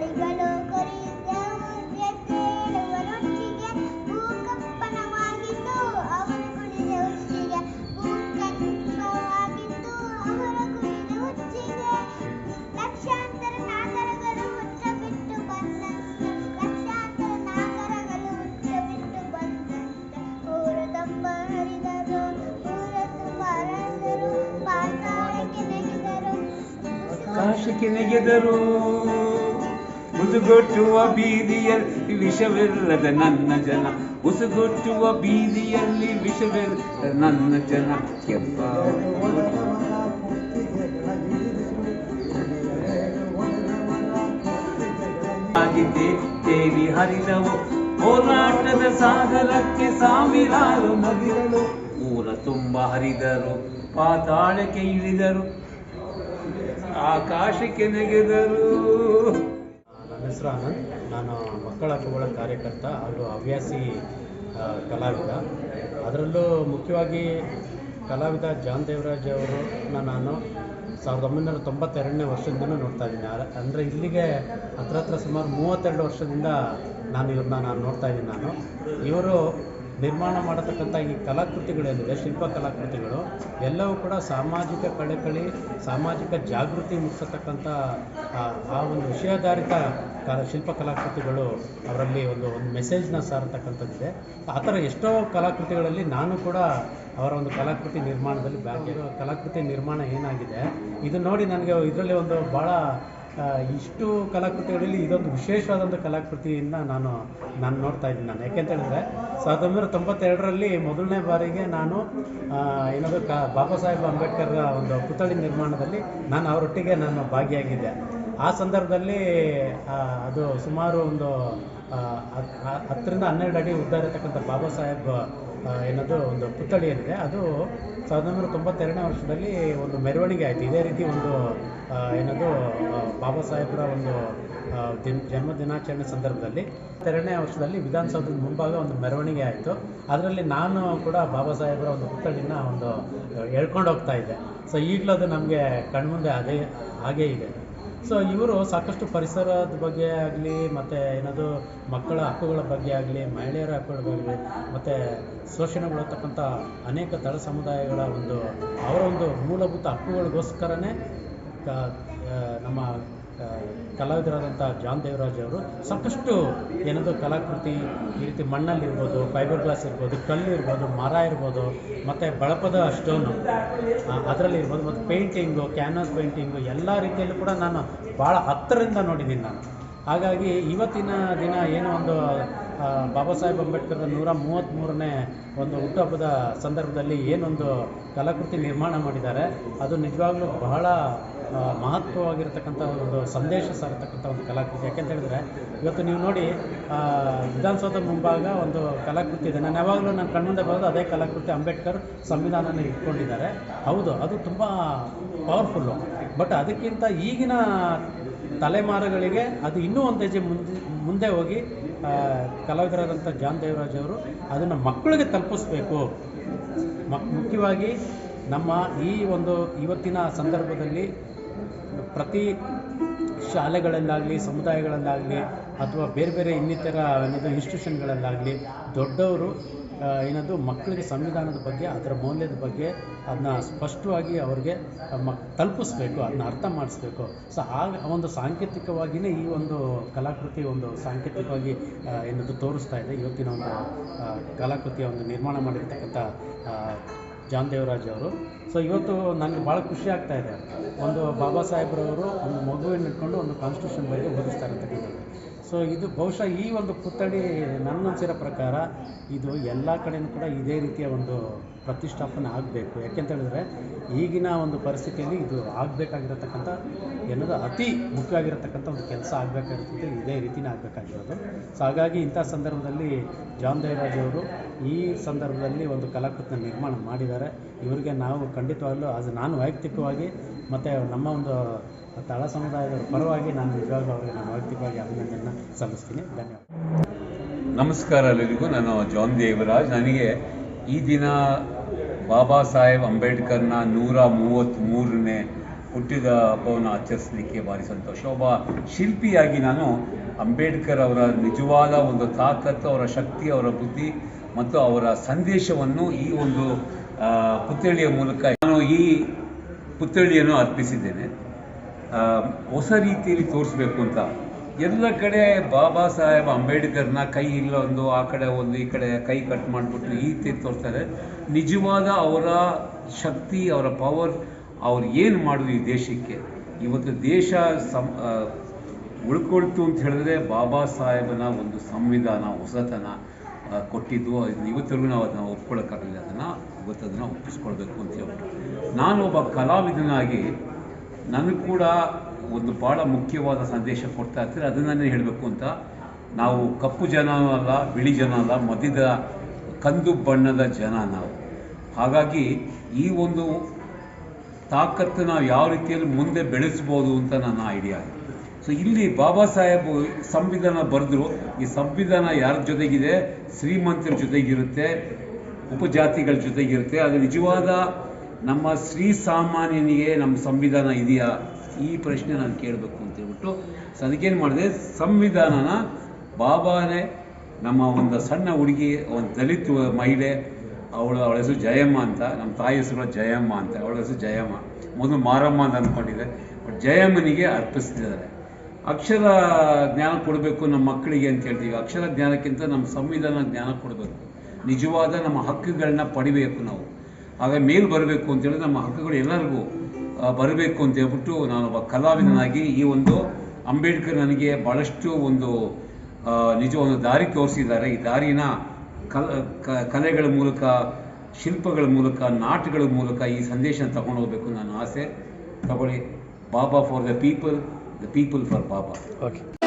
ಗಳಿಗಳು ಕೊರಿದ ಸೇರುವ ರೊಚ್ಚಿಗೆ ಭೂಕಂಪನವಾಗಿತ್ತು. ಅವರು ಕುಡಿದ ಹುಚ್ಚಿಗೆ ನಾಗರಗಳು ಬಿಟ್ಟು ನಾಗರಗಳು ಬಿಟ್ಟು ಪಾತಾಳಕ್ಕೆ ಆಕಾಶಕ್ಕೆ ನೆಗೆದರು. ಮುಸುಗೊಟ್ಟುವ ಬೀದಿಯಲ್ಲಿ ವಿಷವಿಲ್ಲದ ನನ್ನ ಜನ. ಉಸುಗೊಟ್ಟುವ ಬೀದಿಯಲ್ಲಿ ವಿಷವಿಲ್ಲದ ನನ್ನ ಜನ. ಕೆಂಪ ಆಗಿದ್ದೆ ತೇಲಿ ಹರಿದವು. ಹೋರಾಟದ ಸಾಗರಕ್ಕೆ ಸಾವಿರಾರು ನದಿಗಳು. ಊರ ತುಂಬ ಹರಿದರು, ಪಾತಾಳಕ್ಕೆ ಇಳಿದರು. ಆಕಾಶಕ್ಕೆ ನೆಗೆದರು. ಹೆಸರು ಆನಂದ್ ನಾನು ಮಕ್ಕಳ ಹಕ್ಕುಗಳ ಕಾರ್ಯಕರ್ತ ಹಾಗೂ ಹವ್ಯಾಸಿ ಕಲಾವಿದ. ಅದರಲ್ಲೂ ಮುಖ್ಯವಾಗಿ ಕಲಾವಿದ ಜಾನ್ ದೇವರಾಜ್ ಅವರು ನಾನು ಸಾವಿರದ ಒಂಬೈನೂರ ತೊಂಬತ್ತೆರಡನೇ ವರ್ಷದಿಂದನೂ ನೋಡ್ತಾ ಇದ್ದೀನಿ. ಅಂದರೆ ಇಲ್ಲಿಗೆ ಹತ್ರ ಹತ್ರ ಸುಮಾರು ಮೂವತ್ತೆರಡು ವರ್ಷದಿಂದ ನಾನು ಇವ್ರನ್ನ ನಾನು ನೋಡ್ತಾ ಇದ್ದೀನಿ ನಾನು. ಇವರು ನಿರ್ಮಾಣ ಮಾಡತಕ್ಕಂಥ ಈ ಕಲಾಕೃತಿಗಳೇನಿದೆ ಶಿಲ್ಪ ಕಲಾಕೃತಿಗಳು, ಎಲ್ಲವೂ ಕೂಡ ಸಾಮಾಜಿಕ ಕಳಕಳಿ ಸಾಮಾಜಿಕ ಜಾಗೃತಿ ಮೂಡಿಸತಕ್ಕಂಥ, ಆ ಒಂದು ವಿಷಯಾಧಾರಿತ ಕಲಾ, ಶಿಲ್ಪ ಕಲಾಕೃತಿಗಳು ಅವರಲ್ಲಿ ಒಂದು ಒಂದು ಮೆಸೇಜ್ನ ಸಾರತಕ್ಕಂಥದ್ದಿದೆ. ಆ ಥರ ಎಷ್ಟೋ ಕಲಾಕೃತಿಗಳಲ್ಲಿ ನಾನು ಕೂಡ ಅವರ ಒಂದು ಕಲಾಕೃತಿ ನಿರ್ಮಾಣದಲ್ಲಿ ಭಾಗಿರೋ ಕಲಾಕೃತಿ ನಿರ್ಮಾಣ ಏನಾಗಿದೆ, ಇದು ನೋಡಿ ನನಗೆ ಇದರಲ್ಲಿ ಒಂದು ಭಾಳ ಇಷ್ಟು ಕಲಾಕೃತಿಗಳಲ್ಲಿ ಇದೊಂದು ವಿಶೇಷವಾದಂಥ ಕಲಾಕೃತಿಯನ್ನು ನಾನು ನಾನು ನೋಡ್ತಾ ಇದ್ದೀನಿ ನಾನು. ಯಾಕೆಂತ ಹೇಳಿದ್ರೆ, ಸಾವಿರದ ಒಂಬೈನೂರ ತೊಂಬತ್ತೆರಡರಲ್ಲಿ ಮೊದಲನೇ ಬಾರಿಗೆ ನಾನು ಏನದು ಕ, ಬಾಬಾ ಸಾಹೇಬ್ ಅಂಬೇಡ್ಕರ್ ಒಂದು ಪುತ್ಥಳಿ ನಿರ್ಮಾಣದಲ್ಲಿ ನಾನು ಅವರೊಟ್ಟಿಗೆ ನಾನು ಭಾಗಿಯಾಗಿದ್ದೆ. ಆ ಸಂದರ್ಭದಲ್ಲಿ ಅದು ಸುಮಾರು ಒಂದು ಹತ್ತರಿಂದ ಹನ್ನೆರಡು ಅಡಿ ಉದ್ದ ಇರತಕ್ಕಂಥ ಬಾಬಾ ಸಾಹೇಬ್ ಏನದು, ಒಂದು ಪುತ್ಥಳಿ ಏನಿದೆ ಅದು ಸಾವಿರದ ಒಂಬೈನೂರ ತೊಂಬತ್ತೆರಡನೇ ವರ್ಷದಲ್ಲಿ ಒಂದು ಮೆರವಣಿಗೆ ಆಯಿತು. ಇದೇ ರೀತಿ ಒಂದು ಏನದು ಬಾಬಾ ಸಾಹೇಬ್ರ ಒಂದು ದಿನ, ಜನ್ಮ ದಿನಾಚರಣೆ ಸಂದರ್ಭದಲ್ಲಿ ಎರಡನೇ ವರ್ಷದಲ್ಲಿ ವಿಧಾನಸೌಧದ ಮುಂಭಾಗ ಒಂದು ಮೆರವಣಿಗೆ ಆಯಿತು. ಅದರಲ್ಲಿ ನಾನು ಕೂಡ ಬಾಬಾ ಸಾಹೇಬ್ರ ಒಂದು ಪುತ್ಥಳಿನ ಒಂದು ಎಳ್ಕೊಂಡು ಹೋಗ್ತಾ ಇದ್ದೆ. ಸೊ ಈಗಲೂ ಅದು ನಮಗೆ ಕಣ್ಮುಂದೆ ಅದೇ, ಹಾಗೇ ಇದೆ. ಸೊ ಇವರು ಸಾಕಷ್ಟು ಪರಿಸರದ ಬಗ್ಗೆ ಆಗಲಿ, ಮತ್ತು ಏನದು ಮಕ್ಕಳ ಹಕ್ಕುಗಳ ಬಗ್ಗೆ ಆಗಲಿ, ಮಹಿಳೆಯರ ಹಕ್ಕುಗಳ ಬಗ್ಗೆ ಮತ್ತು ಶೋಷಣೆಗೊಳತಕ್ಕಂಥ ಅನೇಕ ತಳ ಸಮುದಾಯಗಳ ಒಂದು, ಅವರ ಒಂದು ಮೂಲಭೂತ ಹಕ್ಕುಗಳಿಗೋಸ್ಕರನೇ ನಮ್ಮ ಕಲಾವಿದರಾದಂಥ ಜಾನ್ ದೇವರಾಜ್ ಅವರು ಸಾಕಷ್ಟು ಏನದು ಕಲಾಕೃತಿ ಈ ರೀತಿ ಮಣ್ಣಲ್ಲಿ ಇರ್ಬೋದು ಫೈಬರ್ ಗ್ಲಾಸ್ ಇರ್ಬೋದು, ಕಲ್ಲು ಇರ್ಬೋದು, ಮರ ಇರ್ಬೋದು, ಮತ್ತು ಬಳಪದ ಸ್ಟೋನು ಅದರಲ್ಲಿ ಇರ್ಬೋದು, ಮತ್ತು ಪೇಂಟಿಂಗು ಕ್ಯಾನ್ವಾಸ್ ಪೇಂಟಿಂಗು ಎಲ್ಲ ರೀತಿಯಲ್ಲೂ ಕೂಡ ನಾನು ಭಾಳ ಹತ್ತರಿಂದ ನೋಡಿದ್ದೀನಿ ನಾನು. ಹಾಗಾಗಿ ಇವತ್ತಿನ ದಿನ ಏನೋ ಒಂದು ಬಾಬಾ ಸಾಹೇಬ್ ಅಂಬೇಡ್ಕರ್ ನೂರ ಮೂವತ್ತ್ಮೂರನೇ ಒಂದು ಹುಟ್ಟುಹಬ್ಬದ ಸಂದರ್ಭದಲ್ಲಿ ಏನೊಂದು ಕಲಾಕೃತಿ ನಿರ್ಮಾಣ ಮಾಡಿದ್ದಾರೆ, ಅದು ನಿಜವಾಗ್ಲೂ ಬಹಳ ಮಹತ್ವವಾಗಿರತಕ್ಕಂಥ ಒಂದು ಸಂದೇಶ ಸಾರತಕ್ಕಂಥ ಒಂದು ಕಲಾಕೃತಿ. ಯಾಕೆಂತ ಹೇಳಿದ್ರೆ, ಇವತ್ತು ನೀವು ನೋಡಿ ವಿಧಾನಸೌಧ ಮುಂಭಾಗ ಒಂದು ಕಲಾಕೃತಿ ಇದೆ. ನಾನು ಯಾವಾಗಲೂ ನನ್ನ ಕಣ್ಮುಂದೆ ಬರೋದು ಅದೇ ಕಲಾಕೃತಿ ಅಂಬೇಡ್ಕರ್ ಸಂವಿಧಾನನ ಇಟ್ಕೊಂಡಿದ್ದಾರೆ. ಹೌದು, ಅದು ತುಂಬ ಪವರ್ಫುಲ್ಲು ಬಟ್ ಅದಕ್ಕಿಂತ ಈಗಿನ ತಲೆಮಾರುಗಳಿಗೆ ಅದು ಇನ್ನೂ ಒಂದು ಹೆಜ್ಜೆ ಮುಂದೆ ಮುಂದೆ ಹೋಗಿ ಕಲಾವಿದರಾದಂಥ ಜಾನ್ ದೇವರಾಜ್ ಅವರು ಅದನ್ನು ಮಕ್ಕಳಿಗೆ ತಲುಪಿಸ್ಬೇಕು. ಮುಖ್ಯವಾಗಿ ನಮ್ಮ ಈ ಒಂದು ಇವತ್ತಿನ ಸಂದರ್ಭದಲ್ಲಿ ಪ್ರತಿ ಶಾಲೆಗಳಲ್ಲಾಗಲಿ, ಸಮುದಾಯಗಳಲ್ಲಾಗಲಿ, ಅಥವಾ ಬೇರೆ ಬೇರೆ ಇನ್ನಿತರ ಏನದು ಇನ್ಸ್ಟಿಟ್ಯೂಷನ್ಗಳಲ್ಲಾಗಲಿ ದೊಡ್ಡವರು ಏನದು ಮಕ್ಕಳಿಗೆ ಸಂವಿಧಾನದ ಬಗ್ಗೆ, ಅದರ ಮೌಲ್ಯದ ಬಗ್ಗೆ ಅದನ್ನ ಸ್ಪಷ್ಟವಾಗಿ ಅವ್ರಿಗೆ ಮಕ್ ತಲುಪಿಸ್ಬೇಕು ಅದನ್ನ ಅರ್ಥ ಮಾಡಿಸ್ಬೇಕು. ಸೊ ಆಗ ಒಂದು ಸಾಂಕೇತಿಕವಾಗಿಯೇ ಈ ಒಂದು ಕಲಾಕೃತಿ ಒಂದು ಸಾಂಕೇತಿಕವಾಗಿ ಏನದು ತೋರಿಸ್ತಾ ಇದೆ. ಇವತ್ತಿನ ಒಂದು ಕಲಾಕೃತಿಯ ಒಂದು ನಿರ್ಮಾಣ ಮಾಡಿರ್ತಕ್ಕಂಥ ಜಾನ್ ದೇವರಾಜ್ ಅವರು. ಸೊ ಇವತ್ತು ನನಗೆ ಭಾಳ ಖುಷಿ ಆಗ್ತಾ ಇದೆ. ಒಂದು ಬಾಬಾ ಸಾಹೇಬ್ರವರು ಒಂದು ಮಗುವಿನ ಇಟ್ಕೊಂಡು ಒಂದು ಕಾನ್ಸ್ಟಿಟ್ಯೂಷನ್ ಬಗ್ಗೆ ಓದಿಸ್ತಾ ಇರತಕ್ಕಂಥದ್ದು ಸೊ ಇದು ಬಹುಶಃ ಈ ಒಂದು ಪುತ್ಥಳಿ ನನ್ನ ಅನ್ಸಿರೋ ಪ್ರಕಾರ ಇದು ಎಲ್ಲ ಕಡೆಯೂ ಕೂಡ ಇದೇ ರೀತಿಯ ಒಂದು ಪ್ರತಿಷ್ಠಾಪನೆ ಆಗಬೇಕು. ಯಾಕೆಂತ ಹೇಳಿದ್ರೆ ಈಗಿನ ಒಂದು ಪರಿಸ್ಥಿತಿಯಲ್ಲಿ ಇದು ಆಗಬೇಕಾಗಿರತಕ್ಕಂಥ ಏನದು ಅತಿ ಮುಖ್ಯವಾಗಿರತಕ್ಕಂಥ ಒಂದು ಕೆಲಸ ಆಗಬೇಕಾಗಿರ್ತದೆ, ಇದೇ ರೀತಿನೇ ಆಗಬೇಕಾಗಿರೋದು. ಸೊ ಹಾಗಾಗಿ ಇಂಥ ಸಂದರ್ಭದಲ್ಲಿ ಜಾನ್ ದೇವರಾಜ್ ಅವರು ಈ ಸಂದರ್ಭದಲ್ಲಿ ಒಂದು ಕಲಾಕೃತಿನ ನಿರ್ಮಾಣ ಮಾಡಿದ್ದಾರೆ. ಇವರಿಗೆ ನಾವು ಖಂಡಿತವಾಗಲೂ ಅದು ನಾನು ವೈಯಕ್ತಿಕವಾಗಿ ಮತ್ತು ನಮ್ಮ ಒಂದು ತಳ ಸಮುದಾಯದ ಪರವಾಗಿ ನಾನು ನಿಜವಾಗ್ಲೂ ಅವರಿಗೆ ನಾನು ವೈಯಕ್ತಿಕವಾಗಿ ಅಭಿನಂದನೆ ಸಲ್ಲಿಸ್ತೀನಿ. ಧನ್ಯವಾದ. ನಮಸ್ಕಾರ ಎಲ್ಲರಿಗೂ. ನಾನು ಜಾನ್ ದೇವರಾಜ್. ನನಗೆ ಈ ದಿನ ಬಾಬಾ ಸಾಹೇಬ್ ಅಂಬೇಡ್ಕರ್ನ ನೂರ ಮೂವತ್ತ್ಮೂರನೇ ಹುಟ್ಟಿದ ಹಬ್ಬವನ್ನು ಆಚರಿಸಲಿಕ್ಕೆ ಭಾರಿ ಸಂತೋಷ. ಒಬ್ಬ ಶಿಲ್ಪಿಯಾಗಿ ನಾನು ಅಂಬೇಡ್ಕರ್ ಅವರ ನಿಜವಾದ ಒಂದು ತಾಕತ್ತು, ಅವರ ಶಕ್ತಿ, ಅವರ ಬುದ್ಧಿ ಮತ್ತು ಅವರ ಸಂದೇಶವನ್ನು ಈ ಒಂದು ಪುತ್ಥಳಿಯ ಮೂಲಕ ನಾನು ಈ ಪುತ್ಥಳಿಯನ್ನು ಅರ್ಪಿಸಿದ್ದೇನೆ. ಹೊಸ ರೀತಿಯಲ್ಲಿ ತೋರಿಸ್ಬೇಕು ಅಂತ. ಎಲ್ಲ ಕಡೆ ಬಾಬಾ ಸಾಹೇಬ್ ಅಂಬೇಡ್ಕರ್ನ ಕೈ ಇಲ್ಲೊಂದು ಆ ಕಡೆ ಒಂದು, ಈ ಕಡೆ ಕೈ ಕಟ್ ಮಾಡಿಬಿಟ್ಟು ಈ ರೀತಿ ತೋರಿಸ್ತಾರೆ. ನಿಜವಾದ ಅವರ ಶಕ್ತಿ, ಅವರ ಪವರ್ ಅವ್ರು ಏನು ಮಾಡೋದು ಈ ದೇಶಕ್ಕೆ? ಇವತ್ತು ದೇಶ ಸಂ ಉಳ್ಕೊಳ್ತು ಅಂತ ಹೇಳಿದ್ರೆ ಬಾಬಾ ಸಾಹೇಬನ ಒಂದು ಸಂವಿಧಾನ, ಹೊಸತನ ಕೊಟ್ಟಿದ್ದು. ಅದನ್ನ ಇವತ್ತರೆಗೂ ನಾವು ಅದನ್ನು ಒಪ್ಕೊಳ್ಳೋಕ್ಕಾಗಲಿಲ್ಲ ಅದನ್ನು ಇವತ್ತು ಅದನ್ನು ಒಪ್ಪಿಸ್ಕೊಳ್ಬೇಕು ಅಂತ ಹೇಳ್ಬಿಟ್ಟು. ನಾನು ಒಬ್ಬ ಕಲಾವಿದನಾಗಿ ನನಗೆ ಕೂಡ ಒಂದು ಭಾಳ ಮುಖ್ಯವಾದ ಸಂದೇಶ ಕೊಡ್ತಾ ಇರ್ತಾರೆ. ಅದನ್ನೇ ಹೇಳಬೇಕು ಅಂತ. ನಾವು ಕಪ್ಪು ಜನ ಅಲ್ಲ, ಬಿಳಿ ಜನ ಅಲ್ಲ ಮಧ್ಯದ ಕಂದು ಬಣ್ಣದ ಜನ ನಾವು. ಹಾಗಾಗಿ ಈ ಒಂದು ತಾಕತ್ತು ನಾವು ಯಾವ ರೀತಿಯಲ್ಲಿ ಮುಂದೆ ಬೆಳೆಸ್ಬೋದು ಅಂತ ನನ್ನ ಐಡಿಯಾ ಸೊ ಇಲ್ಲಿ ಬಾಬಾ ಸಾಹೇಬ್ ಸಂವಿಧಾನ ಬರೆದ್ರು. ಈ ಸಂವಿಧಾನ ಯಾರ ಜೊತೆಗಿದೆ? ಶ್ರೀಮಂತರ ಜೊತೆಗಿರುತ್ತೆ, ಉಪಜಾತಿಗಳ ಜೊತೆಗಿರುತ್ತೆ. ಅದು ನಿಜವಾದ ನಮ್ಮ ಶ್ರೀ ಸಾಮಾನ್ಯನಿಗೆ ನಮ್ಮ ಸಂವಿಧಾನ ಇದೆಯಾ? ಈ ಪ್ರಶ್ನೆ ನಾನು ಕೇಳಬೇಕು ಅಂತ ಹೇಳ್ಬಿಟ್ಟು ಸೊ ಅದಕ್ಕೇನು ಮಾಡಿದೆ? ಸಂವಿಧಾನನ ಬಾಬಾನೇ ನಮ್ಮ ಒಂದು ಸಣ್ಣ ಹುಡುಗಿ, ಒಂದು ದಲಿತ ಮಹಿಳೆ, ಅವಳು ಅವಳ ಹೆಸರು ಜಯಮ್ಮ ಅಂತ, ನಮ್ಮ ತಾಯಿ ಹೆಸರು ಜಯಮ್ಮ ಅಂತ, ಅವಳ ಹೆಸರು ಜಯಮ್ಮ. ಮೊದಲು ಮಾರಮ್ಮ ಅಂತ ಅಂದ್ಕೊಂಡಿದೆ ಬಟ್ ಜಯಮ್ಮನಿಗೆ ಅರ್ಪಿಸ್ತಿದ್ದಾರೆ. ಅಕ್ಷರ ಜ್ಞಾನ ಕೊಡಬೇಕು ನಮ್ಮ ಮಕ್ಕಳಿಗೆ ಅಂತ ಹೇಳ್ತೀವಿ. ಅಕ್ಷರ ಜ್ಞಾನಕ್ಕಿಂತ ನಮ್ಮ ಸಂವಿಧಾನ ಜ್ಞಾನ ಕೊಡಬೇಕು. ನಿಜವಾದ ನಮ್ಮ ಹಕ್ಕುಗಳನ್ನ ಪಡಿಬೇಕು ನಾವು. ಆಗ ಮೇಲ್ ಬರಬೇಕು ಅಂತೇಳಿ ನಮ್ಮ ಹಕ್ಕುಗಳು ಎಲ್ಲರಿಗೂ ಬರಬೇಕು ಅಂತ ಹೇಳ್ಬಿಟ್ಟು ನಾನೊಬ್ಬ ಕಲಾವಿದನಾಗಿ ಈ ಒಂದು ಅಂಬೇಡ್ಕರ್ ನನಗೆ ಭಾಳಷ್ಟು ಒಂದು ನಿಜ ಒಂದು ದಾರಿ ತೋರಿಸಿದ್ದಾರೆ. ಈ ದಾರಿನ ಕಲ ಕಲೆಗಳ ಮೂಲಕ, ಶಿಲ್ಪಗಳ ಮೂಲಕ, ನಾಟಗಳ ಮೂಲಕ ಈ ಸಂದೇಶನ ತಗೊಂಡು ಹೋಗ್ಬೇಕು ನನ್ನ ಆಸೆ. ತಗೊಳ್ಳಿ. Baba for the people the people for Baba okay